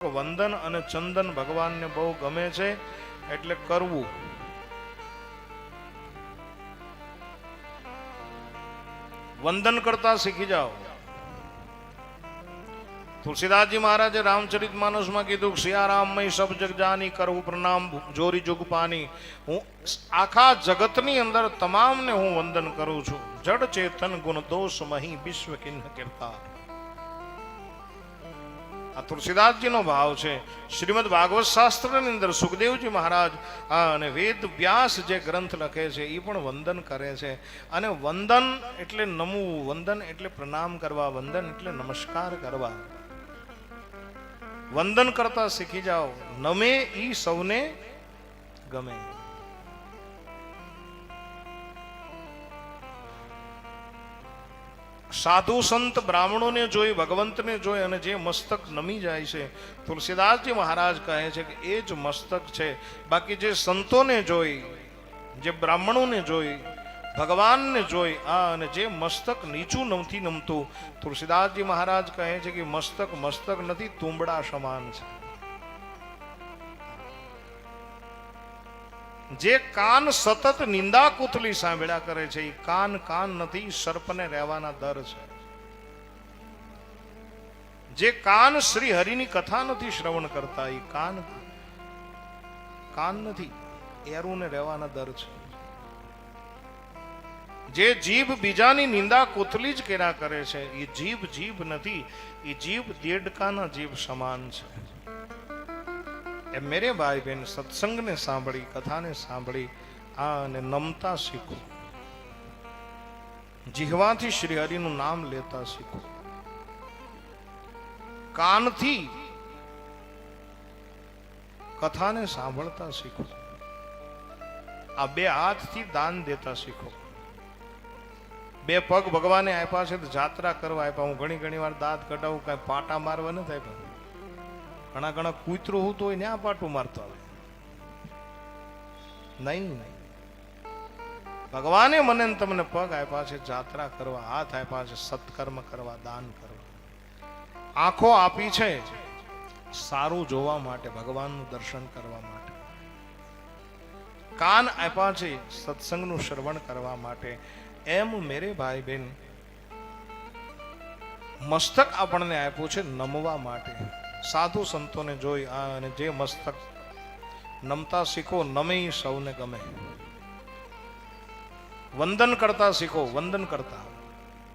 વંદન અને ચંદન ભગવાનને બહુ ગમે છે, એટલે કરવું. વંદન કરતા શીખી જાઓ. તુલસીદાસજી મહારાજે રામચરિત માનસમાં કીધું સિયારામમય સબ જગ જાની, કરવું પ્રણામ, જોરી જુગ પાની. હું આખા જગતની અંદર તમામને હું વંદન કરું છું. જડ ચેતન ગુણ દોષ મહી વિશ્વ કિન્હ કીર્તા. આ તુલસીદાસજીનો ભાવ છે. શ્રીમદ ભાગવત શાસ્ત્રની અંદર સુખદેવજી મહારાજ અને વેદ વ્યાસ જે ગ્રંથ લખે છે એ પણ વંદન કરે છે. અને વંદન એટલે નમવું, વંદન એટલે પ્રણામ કરવા, વંદન એટલે નમસ્કાર કરવા. વંદન કરતા શીખી જાઓ. નમે ઈ સૌને ગમે. સાધુ સંત બ્રાહ્મણોને જોઈ, ભગવંતને જોઈ અને જે મસ્તક નમી જાય છે, તુલસીદાસજી મહારાજ કહે છે કે એ જ મસ્તક છે. બાકી જે સંતોને જોઈ, જે બ્રાહ્મણોને જોઈ, ભગવાનને જોઈ, આ અને જે મસ્તક નીચું નથી નમતું, તુલસીદાસજી મહારાજ કહે છે કે મસ્તક મસ્તક નથી, તુંબડા સમાન છે. જે કાન સતત નિંદા કુતલી સાંભળ્યા કરે છે એ કાન કાન નથી સર્પને રહેવાના દર છે. જે કાન શ્રી હરિની કથા નથી શ્રવણ કરતા એ કાન કાન નથી, એરુને રહેવાના દર છે. જે જીભ બીજાની નિંદા કોથલી જ કર્યા કરે છે એ જીભ જીભ નથી એ જીભ દેડકાના જીભ સમાન છે. એ મેરે ભાઈ બહેન સત્સંગને સાંભળી, કથાને સાંભળી, આ અને નમતા શીખો. જીહવાથી શ્રી હરિનું નામ લેતા શીખો. કાનથી કથાને સાંભળતા શીખો. આ બે હાથથી દાન દેતા શીખો. બે પગ ભગવાને આપ્યા છે, તો જાત્રા કરવા આપ્યા. હું ઘણી ઘણી વાર દાંત કઢાવું, કાંઈ પાટા મારવા નથી આપ્યા. ઘણા ઘણા કૂતરું હું તો ને આ પાટું મારતો આવે. નહીં નહીં. ભગવાને મને તમને પગ આપ્યા છે, જાત્રા કરવા, હાથ આપ્યા છે, સત્કર્મ કરવા, દાન કરવા. આંખો આપી છે, સારું જોવા માટે, ભગવાનનું દર્શન કરવા માટે. કાન આપ્યા છે, સત્સંગનું શ્રવણ કરવા માટે. એમ મેરે ભાઈ બેન, મસ્તક આપણને આપ્યું છે નમવા માટે. સાધુ સંતોને જોઈ અને જે મસ્તક નમતા શીખો નમે સૌને ગમે. વંદન કરતા શીખો, વંદન કરતા.